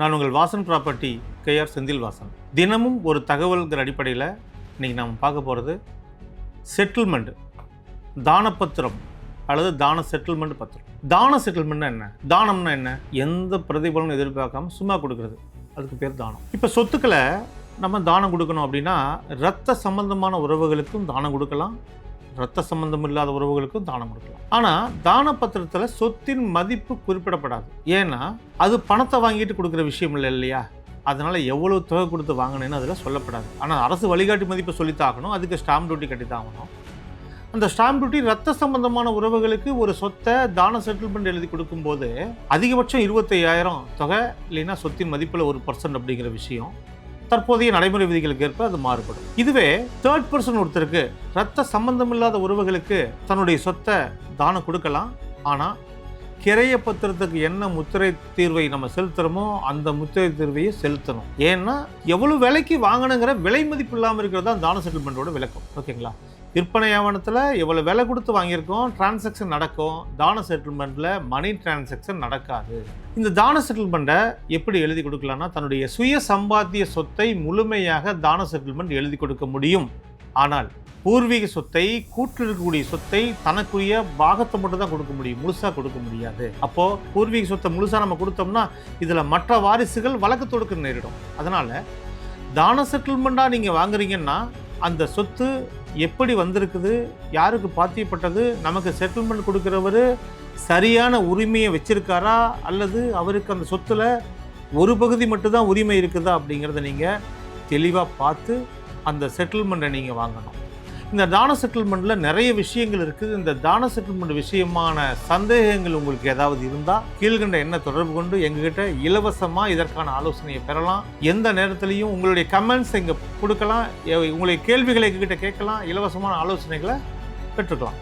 நான் உங்கள் Vasan property K R Senthil Vasan தினமும் ஒரு தகவல்கிற அடிப்படையில் இன்றைக்கி நாம் பார்க்க போகிறது செட்டில்மெண்ட் தானப்பத்திரம் அல்லது தான செட்டில்மெண்ட் பத்திரம். தான செட்டில்மெண்ட்னா என்ன? தானம்னா என்ன? எந்த பிரதிபலனும் எதிர்பார்க்காம சும்மா கொடுக்கறது. அதுக்கு பேர் தானம். இப்போ சொத்துக்களை நம்ம தானம் கொடுக்கணும் அப்படின்னா ரத்த சம்பந்தமான உறவுகளுக்கும் தானம் கொடுக்கலாம். ரத்த சம்பந்தம் இல்லாத உறவுகளுக்கும் தானம் கொடுக்கலாம். ஆனால் தான பத்திரத்தில் சொத்தின் மதிப்பு குறிப்பிடப்படாது. ஏன்னா அது பணத்தை வாங்கிட்டு கொடுக்குற விஷயம் இல்லை இல்லையா? அதனால் எவ்வளவு தொகை கொடுத்து வாங்கினேன்னு அதில் சொல்லப்படாது. ஆனால் அரசு வழிகாட்டி மதிப்பை சொல்லித்தாகணும் அதுக்கு ஸ்டாம்ப் டியூட்டி கட்டி அந்த ஸ்டாம்ப் டியூட்டி ரத்த சம்பந்தமான உறவுகளுக்கு ஒரு சொத்தை தான செட்டில்மெண்ட் எழுதி கொடுக்கும்போது அதிகபட்சம் இருபத்தையாயிரம் தொகை இல்லைன்னா சொத்தின் மதிப்பில் ஒரு பர்சன்ட் அப்படிங்கிற விஷயம். தற்போதைய நடைமுறை விதிகளுக்கு ஏற்ப அது மாறுபடும். இதுவே தேர்ட் பர்சன் ஒருத்தருக்கு ரத்த சம்பந்தம் இல்லாத உறவுகளுக்கு தன்னுடைய சொத்தை தானம் கொடுக்கலாம். ஆனால் கிரைய பத்திரத்துக்கு என்ன முத்திரை தீர்வை நம்ம செலுத்துறோமோ அந்த முத்திரை தீர்வையை செலுத்தணும். ஏன்னா எவ்வளவு விலைக்கு வாங்கணுங்கிற விலை மதிப்பு இல்லாமல் இருக்கிறது தான் தான செட்டில்மெண்ட்டோட விளக்கம். ஓகேங்களா? விற்பனை ஆவணத்தில் எவ்வளோ விலை கொடுத்து வாங்கியிருக்கோம் டிரான்சாக்ஷன் நடக்கும் தான செட்டில்மெண்ட்டில் மணி டிரான்சாக்ஷன் நடக்காது. இந்த தான செட்டில்மெண்ட்டை எப்படி எழுதி கொடுக்கலாம்னா தன்னுடைய சுய சம்பாத்திய சொத்தை முழுமையாக தான செட்டில்மெண்ட் எழுதி கொடுக்க முடியும். ஆனால் பூர்வீக சொத்தை கூட்டில் இருக்கக்கூடிய சொத்தை தனக்குரிய பாகத்தை மட்டும் தான் கொடுக்க முடியும். முழுசாக கொடுக்க முடியாது. அப்போது பூர்வீக சொத்தை முழுசாக நம்ம கொடுத்தோம்னா இதில் மற்ற வாரிசுகள் வழக்கு தொடுக்க நேரிடும். அதனால் தான செட்டில்மெண்ட்டாக நீங்கள் வாங்குறீங்கன்னா அந்த சொத்து எப்படி வந்திருக்குது யாருக்கு பாத்தியப்பட்டது நமக்கு செட்டில்மெண்ட் கொடுக்குறவர் சரியான உரிமையை வச்சிருக்காரா அல்லது அவருக்கு அந்த சொத்துல ஒரு பகுதி மட்டும்தான் உரிமை இருக்குதா அப்படிங்கிறத நீங்கள் தெளிவாக பார்த்து அந்த செட்டில்மெண்ட்டை நீங்கள் வாங்கணும். இந்த தான செட்டில்மெண்ட்டில் நிறைய விஷயங்கள் இருக்குது. இந்த தான செட்டில்மெண்ட் விஷயமான சந்தேகங்கள் உங்களுக்கு ஏதாவது இருந்தால் கீழ்கண்ட என்ன தொடர்பு கொண்டு எங்ககிட்ட இலவசமாக இதற்கான ஆலோசனையை பெறலாம். எந்த நேரத்துலையும் உங்களுடைய கமெண்ட்ஸ் இங்கே கொடுக்கலாம். எ- உங்களுடைய கேள்விகளை எங்ககிட்ட கேட்கலாம். இலவசமான ஆலோசனைகளை பெற்றுக்கலாம்.